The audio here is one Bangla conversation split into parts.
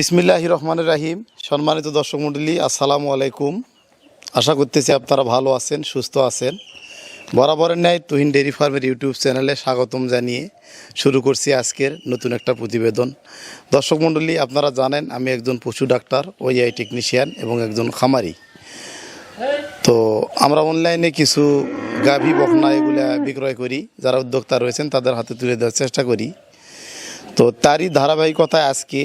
বিসমিল্লাহ রহমানুর রাহিম। সম্মানিত দর্শক মণ্ডলী, আসসালামু আলাইকুম। আশা করতেছি আপনারা ভালো আছেন, সুস্থ আছেন। বরাবরের ন্যায় তুহিন ডেয়ারি ফার্মের ইউটিউব চ্যানেলে স্বাগতম জানিয়ে শুরু করছি আজকের নতুন একটা প্রতিবেদন। দর্শক মণ্ডলী, আপনারা জানেন আমি একজন পশু ডাক্তার ওইআই টেকনিশিয়ান এবং একজন খামারি। তো আমরা অনলাইনে কিছু গাভী বকনা এগুলা বিক্রয় করি। যারা উদ্যোক্তা রয়েছেন, তাদের হাতে তুলে দেওয়ার চেষ্টা করি। তো তারই ধারাবাহিকতায় আজকে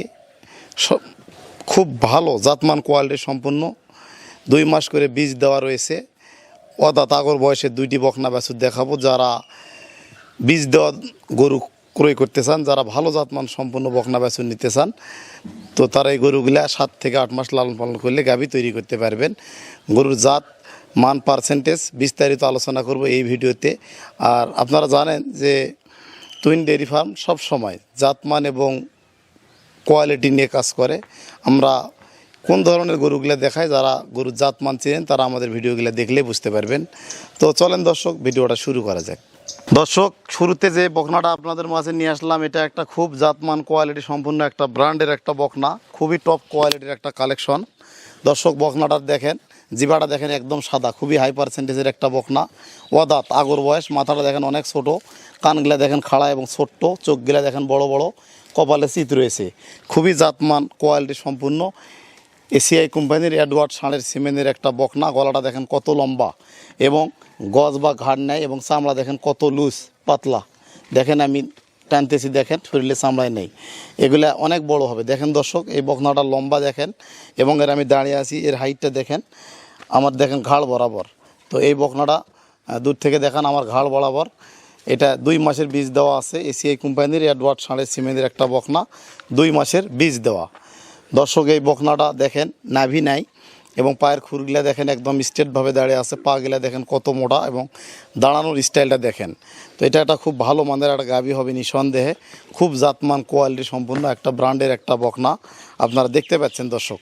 খুব ভালো, জাতমান কোয়ালিটি সম্পূর্ণ। দুই মাস করে বীজ দেওয়া রয়েছে। অদা তাগর বয়সে দুইটি বকনা বাছুর দেখাবো, যারা বীজ দেওয়া গরু ক্রয় করতে চান, যারা ভালো জাতমান সম্পূর্ণ বকনা বাছুর নিতে চান, তো তারা এই গরুগুলা সাত থেকে আট মাস লালন পালন করলে গাভী তৈরি করতে পারবেন। গরুর জাত, মান পার্সেন্টেজ বিস্তারিত আলোচনা করব এই ভিডিওতে। আর আপনারা জানেন যে টুইন ডেয়ারি ফার্ম সব সময় জাতমান এবং কোয়ালিটি নিয়ে কাজ করে। আমরা কোন ধরনের গরুগুলো দেখায়, যারা গরুর জাতমান চিনেন, তারা আমাদের ভিডিওগুলো দেখলে বুঝতে পারবেন। তো চলেন দর্শক, ভিডিওটা শুরু করা যাক। দর্শক, শুরুতে যে বকনাটা আপনাদের মাঝে নিয়ে আসলাম, এটা একটা খুব জাতমান কোয়ালিটি সম্পূর্ণ একটা ব্র্যান্ডের একটা বকনা, খুবই টপ কোয়ালিটির একটা কালেকশন দর্শক, বকনাটা দেখেন। জিবাটা দেখেন একদম সাদা, খুবই হাই পার্সেন্টেজের একটা বকনা। ওয়াদাত, আগর বয়স, মাথাটা দেখেন অনেক ছোট। কানগুলা দেখেন খাড়া এবং ছোট্ট, চোখগুলা দেখেন বড় বড়। কপালে চিত রয়েছে। খুবই জাতমান কোয়ালিটি সম্পূর্ণ। এসিআই কোম্পানির অ্যাডওয়ার্ড ষাঁড়ের সিমেন্টের একটা বকনা, গলাটা দেখেন কত লম্বা এবং গজ বা ঘাড় নেয় এবং চামড়া দেখেন কত লুজ পাতলা। দেখেন আমি টানতেছি দেখেন, শরীরে চামড়ায় নেই। এগুলা অনেক বড় হবে। দেখেন দর্শক, এই বকনাটা লম্বা দেখেন, এবং এর আমি দাঁড়িয়ে আছি, এর হাইটটা দেখেন, আমার দেখেন ঘাড় বরাবর। তো এই বকনাটা দূর থেকে দেখান আমার ঘাড় বরাবর। এটা দুই মাসের বীজ দেওয়া আছে, এসিআই কোম্পানির অ্যাডওয়ার্ড ষাঁড়ের সিমেন্টের একটা বকনা, দুই মাসের বীজ দেওয়া। দর্শক, এই বকনাটা দেখেন, নাভি নাই এবং পায়ের খুরগুলা দেখেন একদম স্ট্রেটভাবে দাঁড়িয়ে আছে পা গিলা দেখেন কত মোটা এবং দাঁড়ানোর স্টাইলটা দেখেন। তো এটা একটা খুব ভালো মানের একটা গাভী হবে নিঃসন্দেহে, খুব জাতমান, কোয়ালিটি সম্পূর্ণ একটা ব্র্যান্ডের একটা বকনা। আপনারা দেখতে পাচ্ছেন দর্শক,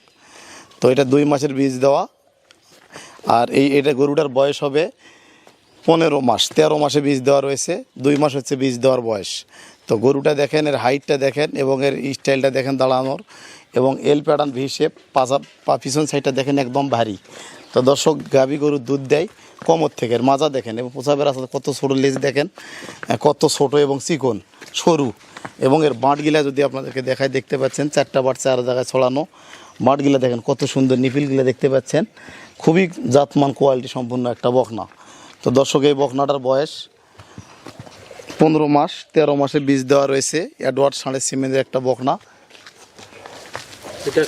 তো এটা দুই মাসের বীজ দেওয়া। আর এই এটা গরুটার বয়স হবে পনেরো মাস, তেরো মাসে বীজ দেওয়া রয়েছে, দুই মাস হচ্ছে বীজ দেওয়ার বয়স। তো গরুটা দেখেন, এর হাইটটা দেখেন এবং এর স্টাইলটা দেখেন দাঁড়ানোর। এবং এল প্যাটার্ন ভি শেপ পাশা পা পিছন সাইডটা দেখেন একদম ভারী। তো দর্শক, গাভী গরুর দুধ দেয় কমর থেকে, মাজা দেখেন এবং পোষাবের আসলে কত ছোটো লেজ দেখেন কত ছোট এবং চিকন, সরু। এবং এর বাঁটগুলা যদি আপনাদেরকে দেখায়, দেখতে পাচ্ছেন, চারটা বাট চার জায়গায় ছড়ানো বাঁটগুলা দেখেন, কত সুন্দর নিপিলগুলা দেখতে পাচ্ছেন। খুবই জাতমান কোয়ালিটি সম্পূর্ণ একটা বকনা। তো দর্শক, এই বকনাটার বয়স পনেরো মাস, তেরো মাসে বীজ দেওয়া রয়েছে। অ্যাডওয়ার্ড সাড়ে সিমেন্টের একটা বকনা। এটা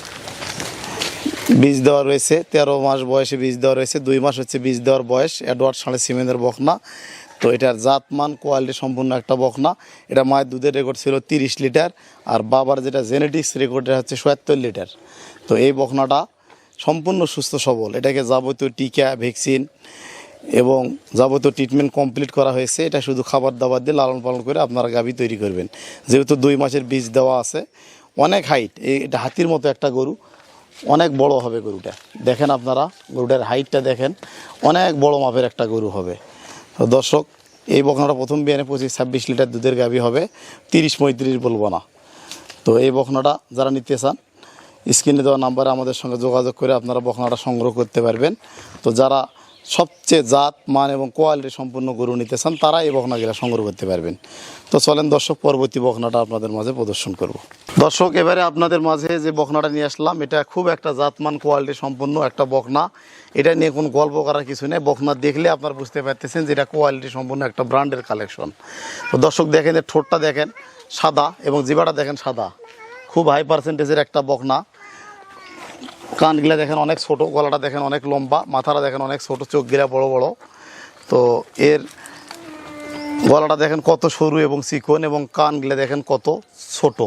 বীজ দেওয়া রয়েছে, তেরো মাস বয়সে বীজ দেওয়া রয়েছে, দুই মাস হচ্ছে বীজ দেওয়ার বয়স, অ্যাডওয়ার্ড সাড়ে সিমেন্টের বকনা। তো এটার জাতমান, কোয়ালিটি সম্পূর্ণ একটা বকনা। এটা মায়ের দুধের রেকর্ড ছিল তিরিশ লিটার, আর বাবার যেটা জেনেটিক্স রেকর্ড হচ্ছে সত্তর লিটার। তো এই বকনাটা সম্পূর্ণ সুস্থ সবল। এটাকে যাবতীয় টিকা, ভ্যাকসিন এবং যাবতীয় ট্রিটমেন্ট কমপ্লিট করা হয়েছে। এটা শুধু খাবার দাবার দিয়ে লালন পালন করে আপনারা গাভী তৈরি করবেন। যেহেতু দুই মাসের বীজ দেওয়া আছে অনেক হাইট এটা হাতির মতো একটা গরু, অনেক বড় হবে গরুটা। দেখেন আপনারা, গরুটার হাইটটা দেখেন, অনেক বড় মাপের একটা গরু হবে। তো দর্শক, এই বকনাটা প্রথম বিয়ানে পঁচিশ, ছাব্বিশ লিটার দুধের গাভী হবে, তিরিশ পঁয়ত্রিশ বলব না। তো এই বকনাটা যারা নিতে চান, স্ক্রিনে দেওয়া নাম্বারে আমাদের সঙ্গে যোগাযোগ করে আপনারা বকনাটা সংগ্রহ করতে পারবেন। তো যারা সবচেয়ে জাত, মান এবং কোয়ালিটি সম্পূর্ণ গরু নিতে চান, তারা এই বকনাগুলো সংগ্রহ করতে পারবেন। তো চলেন দর্শক, পরবর্তী বকনাটা আপনাদের মাঝে প্রদর্শন করব। দর্শক, এবারে আপনাদের মাঝে যে বকনাটা নিয়ে আসলাম, এটা খুব একটা জাতমান কোয়ালিটি সম্পন্ন একটা বকনা। এটা নিয়ে কোনো গল্প করার কিছু নেই। বকনা দেখলে আপনারা বুঝতে পারতেছেন যে এটা কোয়ালিটি সম্পন্ন একটা ব্র্যান্ডের কালেকশন। তো দর্শক, দেখেন ঠোঁটটা দেখেন সাদা এবং জিবাটা দেখেন সাদা। খুব হাই পার্সেন্টেজের একটা বকনা। কানগুলা দেখেন অনেক ছোট, গলাটা দেখেন অনেক লম্বা, মাথাটা দেখেন অনেক ছোট, চোখগুলা বড় বড়। তো এর গলাটা দেখেন কত সরু এবং চিকন এবং কানগুলা দেখেন কত ছোট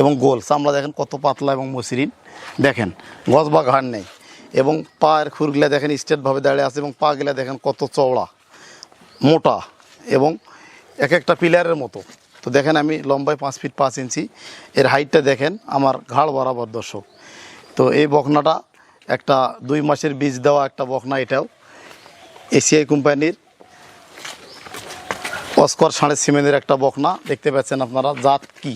এবং গোল, চামড়া দেখেন কত পাতলা এবং মসৃণ। দেখেন, গজ বা ঘাড় নেই এবং পায়ের খুরগুলা দেখেন স্ট্রেটভাবে দাঁড়িয়ে আছে এবং পাগুলা দেখেন কত চওড়া, মোটা এবং এক একটা পিলারের মতো। তো দেখেন আমি লম্বায় পাঁচ ফিট পাঁচ ইঞ্চি, এর হাইটটা দেখেন আমার ঘাড় বরাবর দর্শক। তো এই বকনাটা একটা দুই মাসের বীজ দেওয়া একটা বকনা এটাও। এসিআই কোম্পানির অস্কর সাড়ে সিমেন্টের একটা বকনা দেখতে পাচ্ছেন আপনারা, জাত কি?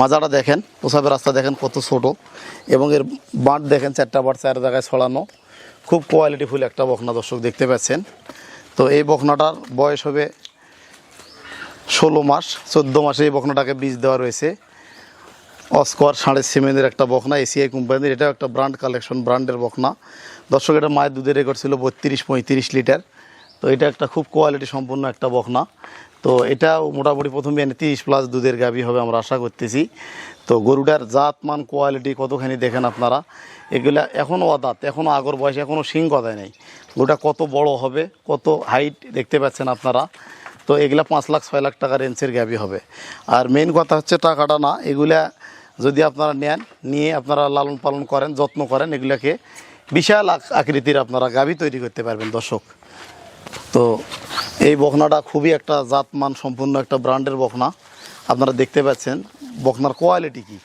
মাজাটা দেখেন প্রসাবের রাস্তা দেখেন কত ছোট, এবং এর বাঁট দেখেন চারটা বাঁট, চার জায়গায় ছড়ানো। খুব কোয়ালিটিফুল একটা বকনা দর্শক দেখতে পাচ্ছেন। তো এই বকনাটার বয়স হবে ষোলো মাস, চোদ্দ মাসে এই বকনাটাকে বীজ দেওয়া রয়েছে। অস্কর সাড়ে সিমেন্টের একটা বকনা এসিআই কোম্পানির, এটাও একটা ব্র্যান্ড কালেকশন, ব্র্যান্ডের বকনা দর্শক, এটা মায়ের দুধের রেকর্ড ছিল বত্রিশ, পঁয়ত্রিশ লিটার। তো এটা একটা খুব কোয়ালিটি সম্পন্ন একটা বকনা তো এটা মোটামুটি প্রথমে এনে তিরিশ প্লাস দুধের গাভী হবে আমরা আশা করতেছি। তো গরুটার জাত, মান কোয়ালিটি কতখানি দেখেন আপনারা? এগুলা এখনও অদাঁত এখনও আগর বয়সে এখনও শিং কথায় নেই। গরুটা কত বড় হবে, কত হাইট দেখতে পাচ্ছেন আপনারা? তো এগুলা পাঁচ লাখ, ছয় লাখ টাকা রেঞ্জের গাভী হবে। আর মেন কথা হচ্ছে টাকাটা না, এগুলা যদি আপনারা নেন, নিয়ে আপনারা লালন পালন করেন, যত্ন করেন, এগুলাকে বিশাল আক- আকৃতির আপনারা গাভী তৈরি করতে পারবেন, দর্শক। তো এই বকনাটা খুবই একটা জাতমান সম্পূর্ণ একটা ব্র্যান্ডের বকনা। আপনারা দেখতে পাচ্ছেন, বকনার কোয়ালিটি কি?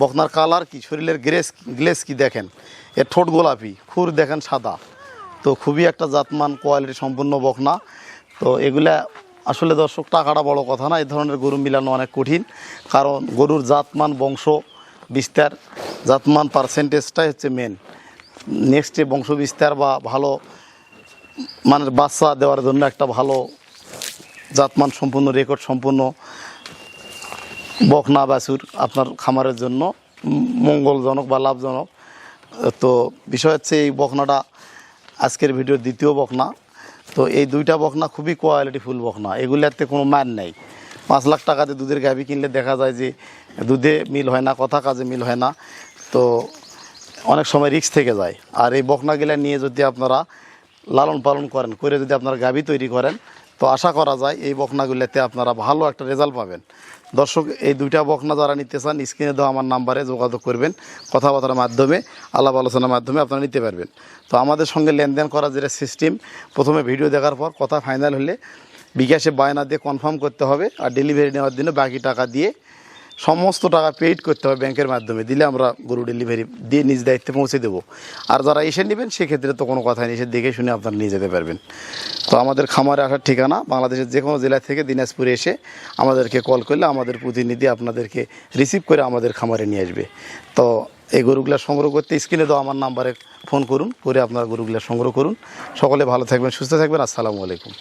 বকনার কালার কি? শরীরের গ্রেস গ্লেস কি দেখেন? এর ঠোঁট গোলাপি, খুর দেখেন সাদা। তো খুবই একটা জাতমান কোয়ালিটি সম্পূর্ণ বকনা। তো এগুলা আসলে দর্শক, টাকাটা বড় কথা না, এই ধরনের গরু মিলানো অনেক কঠিন। কারণ গরুর জাতমান, বংশ বিস্তার, জাতমান পার্সেন্টেজটাই হচ্ছে মেন নেক্সটে বংশ বিস্তার বা ভালো মানে বাচ্চা দেওয়ার জন্য একটা ভালো জাতমান সম্পূর্ণ রেকর্ড সম্পূর্ণ বকনা বাছুর আপনার খামারের জন্য মঙ্গলজনক বা লাভজনক। তো বিষয় হচ্ছে এই বকনাটা আজকের ভিডিওর দ্বিতীয় বকনা। তো এই দুইটা বকনা খুবই কোয়ালিটি ফুল বকনা। এগুলাতে কোনো মান নেই। পাঁচ লাখ টাকাতে দুধের গাভি কিনলে দেখা যায় যে দুধে মিল হয় না, কথা কাজে মিল হয় না। তো অনেক সময় রিক্স থেকে যায়। আর এই বকনাগুলা নিয়ে যদি আপনারা লালন পালন করেন, করে যদি আপনারা গাভি তৈরি করেন তো আশা করা যায় এই বকনাগুলোতে আপনারা ভালো একটা রেজাল্ট পাবেন। দর্শক, এই দুইটা বকনা যারা নিতে চান, স্ক্রিনে দেওয়া আমার নাম্বারে যোগাযোগ করবেন কথাবার্তার মাধ্যমে, আলাপ আলোচনার মাধ্যমে আপনারা নিতে পারবেন। তো আমাদের সঙ্গে লেনদেন করার যেটা সিস্টেম প্রথমে ভিডিও দেখার পর কথা ফাইনাল হলে বিকাশে বায়না দিয়ে কনফার্ম করতে হবে আর ডেলিভারি নেওয়ার জন্য বাকি টাকা দিয়ে সমস্ত টাকা পেইড করতে হবে ব্যাংকের মাধ্যমে। দিলে আমরা গরু ডেলিভারি দিয়ে নিজ দায়িত্বে পৌঁছে দেবো। আর যারা এসে নেবেন, সেক্ষেত্রে তো কোনো কথা নেই। এসে দেখে শুনে আপনারা নিয়ে যেতে পারবেন। তো আমাদের খামারে আসার ঠিকানা বাংলাদেশের যে কোনো জেলা থেকে দিনাজপুরে এসে আমাদেরকে কল করলে আমাদের প্রতিনিধি আপনাদেরকে রিসিভ করে আমাদের খামারে নিয়ে আসবে। তো এই গরুগুলা সংগ্রহ করতে স্ক্রিনে দেওয়া আমার নাম্বারে ফোন করুন, করে আপনারা গরুগুলা সংগ্রহ করুন। সকলে ভালো থাকবেন, সুস্থ থাকবেন, আসসালামু আলাইকুম।